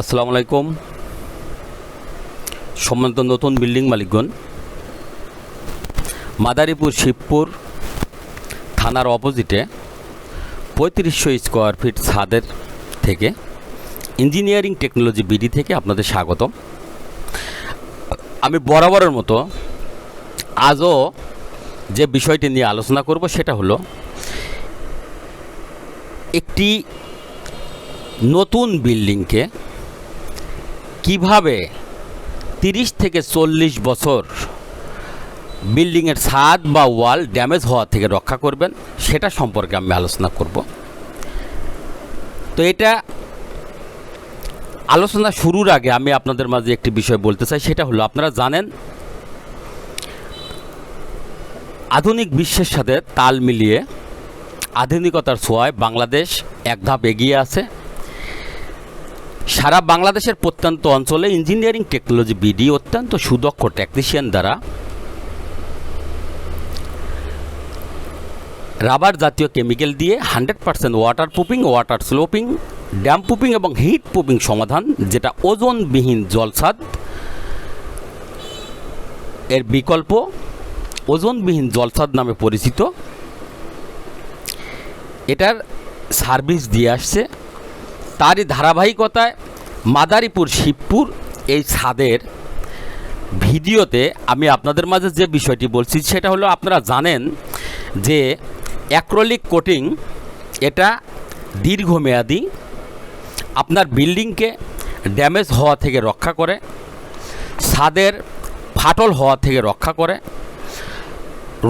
আসসালামু আলাইকুম। সম্মানিত নতুন বিল্ডিং মালিকগণ, মাদারীপুর শিবপুর থানার অপোজিটে পঁয়ত্রিশশো স্কোয়ার ফিট ছাদের থেকে ইঞ্জিনিয়ারিং টেকনোলজি বিডি থেকে আপনাদের স্বাগত আমি বরাবরের মতো আজও যে বিষয়টি নিয়ে আলোচনা করব সেটা হলো, একটি নতুন বিল্ডিংকে কীভাবে তিরিশ থেকে চল্লিশ বছর বিল্ডিংয়ের ছাদ বা ওয়াল ড্যামেজ হওয়া থেকে রক্ষা করবেন, সেটা সম্পর্কে আমি আলোচনা করব। তো এটা আলোচনা শুরুর আগে আমি আপনাদের মাঝে একটি বিষয় বলতে চাই, সেটা হলো আপনারা জানেন, আধুনিক বিশ্বের সাথে তাল মিলিয়ে আধুনিকতার ছোঁয়ায় বাংলাদেশ এক ধাপ এগিয়ে আছে। সারা বাংলাদেশের প্রত্যন্ত অঞ্চলে ইঞ্জিনিয়ারিং টেকনোলজি বিডি অত্যন্ত সুদক্ষ টেকনিশিয়ান দ্বারা রাবার জাতীয় কেমিক্যাল দিয়ে hundred percent water proofing, water sloping, damp proofing এবং হিট প্রুফিং সমাধান, যেটা ওজনবিহীন জলসাদ এর বিকল্প, ওজনবিহীন জলসাদ নামে পরিচিত। এটার সার্ভিস দিয়ে আসছে। তারই ধারাবাহিকতায় মাদারীপুর শিবপুর এই ছাদের ভিডিওতে আমি আপনাদের মাঝে যে বিষয়টি বলছি, সেটা হলো আপনারা জানেন যে অ্যাক্রোলিক কোটিং এটা দীর্ঘমেয়াদী। আপনার বিল্ডিংকে ড্যামেজ হওয়া থেকে রক্ষা করে, ছাদের ফাটল হওয়া থেকে রক্ষা করে।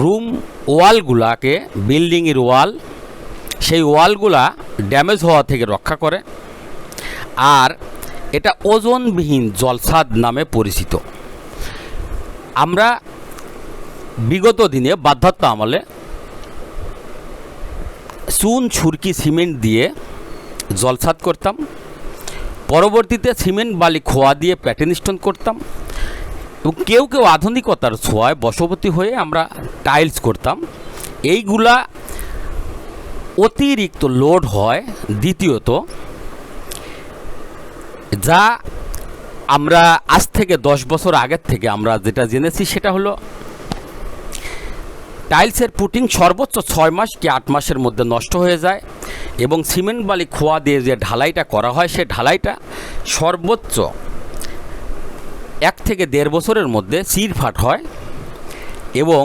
রুম ওয়ালগুলাকে, বিল্ডিংয়ের ওয়াল সেই ওয়ালগুলা ড্যামেজ হওয়া থেকে রক্ষা করে আর এটা ওজনবিহীন জলসাদ নামে পরিচিত। আমরা বিগত দিনে বাধ্যতা আমলে চুন, ছুরকি, সিমেন্ট দিয়ে জলসাদ করতাম। পরবর্তীতে সিমেন্ট, বালি, খোয়া দিয়ে প্যাটেন স্টোন করতাম। এবং কেউ কেউ আধুনিকতার ছোঁয়ায় বশবর্তী হয়ে আমরা টাইলস করতাম। এইগুলা অতিরিক্ত লোড হয়, দ্বিতীয়ত, যা আমরা আজ থেকে দশ বছর আগের থেকে আমরা যেটা জেনেছি সেটা হলো, টাইলসের পুটিং সর্বোচ্চ ছয় মাস কি আট মাসের মধ্যে নষ্ট হয়ে যায় এবং সিমেন্ট বালি খোয়া দিয়ে যে ঢালাইটা করা হয়, সে ঢালাইটা সর্বোচ্চ এক থেকে দেড় বছরের মধ্যে চিরফাট হয় এবং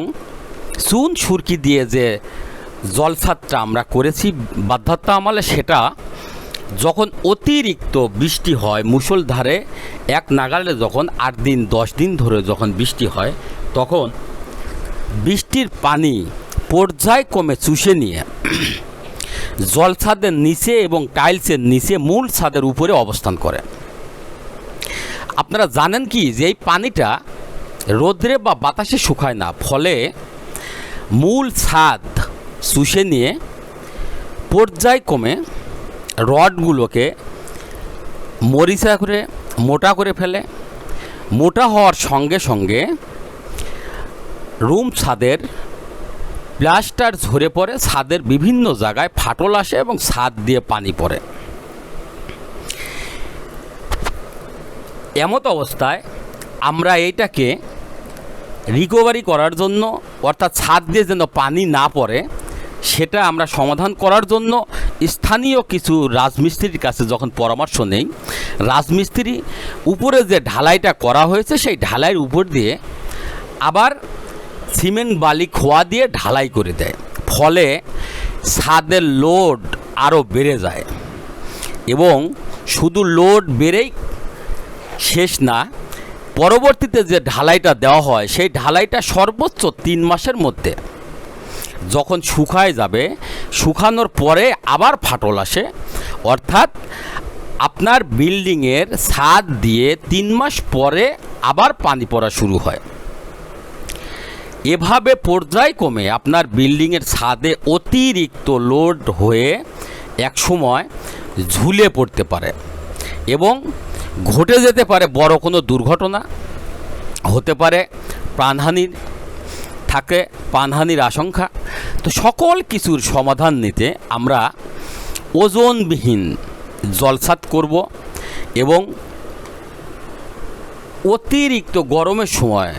চুন, সুরকি দিয়ে যে জলসাতটা আমরা করেছি। বাধ্যতা আমলে সেটা যখন অতিরিক্ত বৃষ্টি হয় মুষলধারে, এক নাগালে যখন আট দিন, দশ দিন ধরে যখন বৃষ্টি হয়, তখন বৃষ্টির পানি পর্যায়ক্রমে চুষে নিয়ে জল ছাদের নিচে এবং টাইলসের নিচে মূল ছাদের উপরে অবস্থান করে। আপনারা জানেন কি যে এই পানিটা রোদ্রে বা বাতাসে শুকায় না, ফলে মূল ছাদ শুষে নিয়ে পর্যায়ক্রমে রডগুলোকে মরিচা করে, মোটা করে ফেলে। মোটা হওয়ার সঙ্গে সঙ্গে রুম ছাদের প্লাস্টার ঝরে পড়ে, ছাদের বিভিন্ন জায়গায় ফাটল আসে এবং ছাদ দিয়ে পানি পড়ে। এমত অবস্থায় আমরা এইটাকে রিকভারি করার জন্য, অর্থাৎ ছাদ দিয়ে যেন পানি না পড়ে সেটা আমরা সমাধান করার জন্য স্থানীয় কিছু রাজমিস্ত্রির কাছে যখন পরামর্শ নেই, রাজমিস্ত্রি উপরে যে ঢালাইটা করা হয়েছে, সেই ঢালাইয়ের উপর দিয়ে আবার সিমেন্ট বালি খোয়া দিয়ে ঢালাই করে দেয়। ফলে ছাদের লোড আরও বেড়ে যায় এবং শুধু লোড বেড়েই শেষ না, পরবর্তীতে যে ঢালাইটা দেওয়া হয়, সেই ঢালাইটা সর্বোচ্চ তিন মাসের মধ্যে যখন শুকায় যাবে, শুকানোর পরে আবার ফাটল আসে। অর্থাৎ আপনার বিল্ডিংয়ের ছাদ দিয়ে তিন মাস পরে আবার পানি পড়া শুরু হয়। এভাবে পর্যায়ক্রমে আপনার বিল্ডিংয়ের ছাদে অতিরিক্ত লোড হয়ে এক সময় ঝুলে পড়তে পারে এবং ঘটে যেতে পারে বড় কোনো দুর্ঘটনা, হতে পারে প্রাণহানির থাকে প্রাণহানির আশঙ্কা। তো সকল কিছুর সমাধান নিতে আমরা ওজনবিহীন জলসাত করব এবং অতিরিক্ত গরমের সময়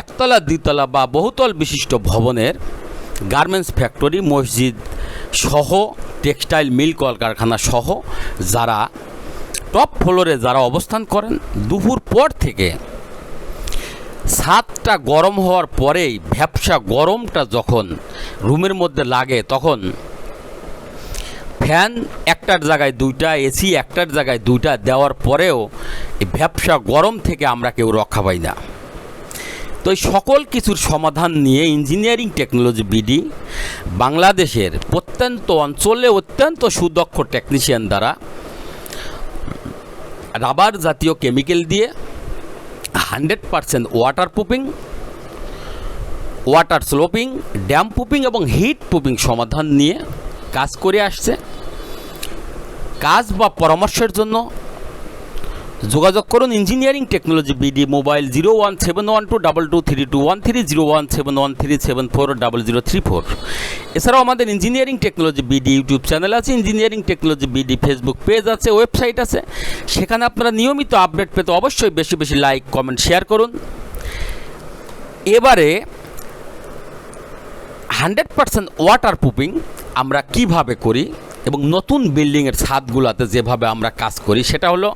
একতলা দ্বিতলা বা বহুতল বিশিষ্ট ভবনের গার্মেন্টস ফ্যাক্টরি, মসজিদ সহ টেক্সটাইল মিল কলকারখানা সহ যারা টপ ফ্লোরে যারা অবস্থান করেন, দুপুর পর থেকে ছাদটা গরম হওয়ার পরেই ভ্যাপসা গরমটা যখন রুমের মধ্যে লাগে তখন ফ্যান একটার জায়গায় দুইটা, এসি একটার জায়গায় দুইটা দেওয়ার পরেও এই ভ্যাবসা গরম থেকে আমরা কেউ রক্ষা পাই না। তো এই সকল কিছুর সমাধান নিয়ে ইঞ্জিনিয়ারিং টেকনোলজি বিডি বাংলাদেশের প্রত্যন্ত অঞ্চলে অত্যন্ত সুদক্ষ টেকনিশিয়ান দ্বারা রাবার জাতীয় কেমিক্যাল দিয়ে hundred percent water proofing water sloping damp proofing এবং হিট প্রুফিং সমাধান নিয়ে কাজ করে আসছে। কাজ বা পরামর্শের জন্য যোগাযোগ করুন engineering technology BD mobile zero one seven one two double two three two one three zero one seven one three seven four double zero three four. এছাড়াও আমাদের engineering technology BD YouTube channel আছে, engineering technology BD Facebook page আছে, website আছে। সেখানে আপনারা নিয়মিত update পেতে অবশ্যই বেশি বেশি লাইক, কমেন্ট, শেয়ার করুন। এবারে হান্ড্রেড পারসেন্ট ওয়াটার প্রুফিং আমরা কীভাবে করি এবং নতুন বিল্ডিংয়ের ছাদগুলোতে যেভাবে আমরা কাজ করি, সেটা হলো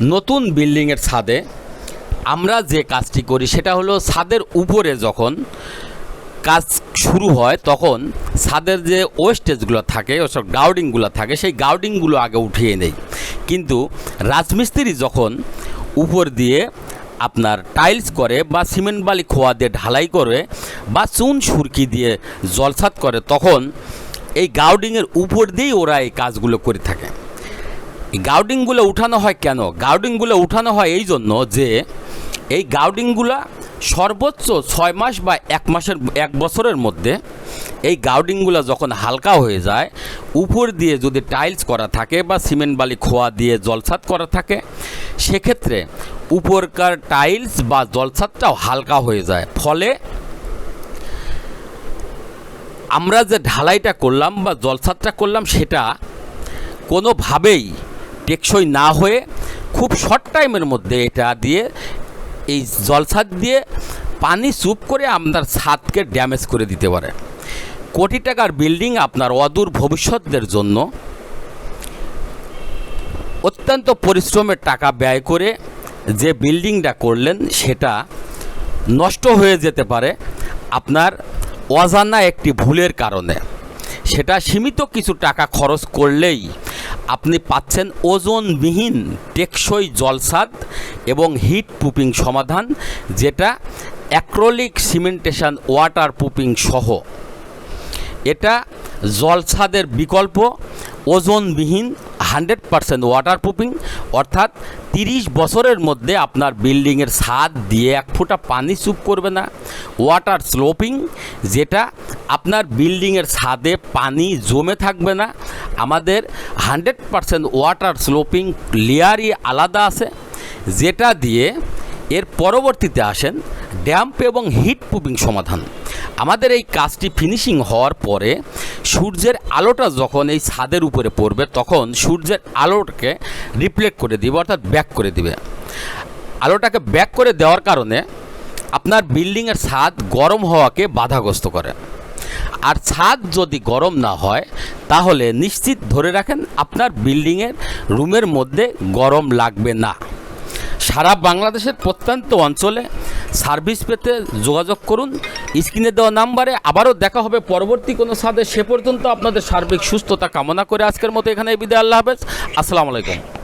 নতুন বিল্ডিংয়ের ছাদে আমরা যে কাজটি করি সেটা হলো ছাদের উপরে যখন কাজ শুরু হয় তখন ছাদের যে ওয়েস্টেজগুলো থাকে ওসব গাউডিংগুলো থাকে, সেই গাউডিংগুলো আগে উঠিয়ে নেই। কিন্তু রাজমিস্ত্রি যখন উপর দিয়ে আপনার টাইলস করে বা সিমেন্ট বালি খোয়া দিয়ে ঢালাই করে বা চুন সুরকি দিয়ে জলসাত করে, তখন এই গাউডিংয়ের উপর দিয়েই ওরা এই কাজগুলো করে থাকে। গাউডিংগুলো উঠানো হয় কেন? গাউডিংগুলো উঠানো হয় এই জন্য যে এই গাউডিংগুলো সর্বোচ্চ ছয় মাস বা এক মাসের, এক বছরের মধ্যে এই গাউডিংগুলো যখন হালকা হয়ে যায়, উপর দিয়ে যদি টাইলস করা থাকে বা সিমেন্ট বালি খোয়া দিয়ে জলসাত করা থাকে, সেক্ষেত্রে উপরকার টাইলস বা জলসাতটাও হালকা হয়ে যায়। ফলে আমরা যে ঢালাইটা করলাম বা জলসাতটা করলাম সেটা কোনোভাবেই টেকসই না হয়ে খুব শর্ট টাইমের মধ্যে এটা দিয়ে এই জলসাদ দিয়ে পানি চুপ করে আপনার ছাদকে ড্যামেজ করে দিতে পারে। কোটি টাকার বিল্ডিং আপনার অদূর ভবিষ্যতের জন্য অত্যন্ত পরিশ্রমের টাকা ব্যয় করে যে বিল্ডিংটা করলেন সেটা নষ্ট হয়ে যেতে পারে আপনার অজানা একটি ভুলের কারণে। সেটা সীমিত কিছু টাকা খরচ করলেই আপনি পাচ্ছেন ওজনবিহীন টেকসই জলসাদ এবং হিট প্রুফিং সমাধান, যেটা অ্যাক্রোলিক সিমেন্টেশন ওয়াটার প্রুফিং সহ। এটা জলছাদের বিকল্প, ওজনবিহীন হান্ড্রেড পারসেন্ট ওয়াটার প্রুফিং অর্থাৎ তিরিশ বছরের মধ্যে আপনার বিল্ডিংয়ের ছাদ দিয়ে এক ফোঁটা পানি চুপ করবে না। ওয়াটার স্লোপিং, যেটা আপনার বিল্ডিংয়ের ছাদে পানি জমে থাকবে না। আমাদের হান্ড্রেড পারসেন্ট ওয়াটার স্লোপিং লেয়ারই আলাদা আছে। যেটা দিয়ে এর পরবর্তীতে আসেন ড্যাম্প এবং হিট প্রুফিং সমাধান। আমাদের এই কাজটি ফিনিশিং হওয়ার পরে সূর্যের আলোটা যখন এই ছাদের উপরে পড়বে, তখন সূর্যের আলোটাকে রিফ্লেক্ট করে দিবে, অর্থাৎ ব্যাক করে দিবে। আলোটাকে ব্যাক করে দেওয়ার কারণে আপনার বিল্ডিংয়ের ছাদ গরম হওয়াকে বাধাগ্রস্ত করে। আর ছাদ যদি গরম না হয়, তাহলে নিশ্চিত ধরে রাখেন আপনার বিল্ডিংয়ের রুমের মধ্যে গরম লাগবে না। সারা বাংলাদেশের প্রত্যন্ত অঞ্চলে সার্ভিস পেতে যোগাযোগ করুন। স্ক্রিনে দেওয়া নাম্বারে আবারও দেখা হবে পরবর্তী কোনো সাথে সে পর্যন্ত আপনাদের সার্বিক সুস্থতা কামনা করে আজকের মতো এখানে বিদায়। আল্লাহ হাফেজ। আসসালামু আলাইকুম।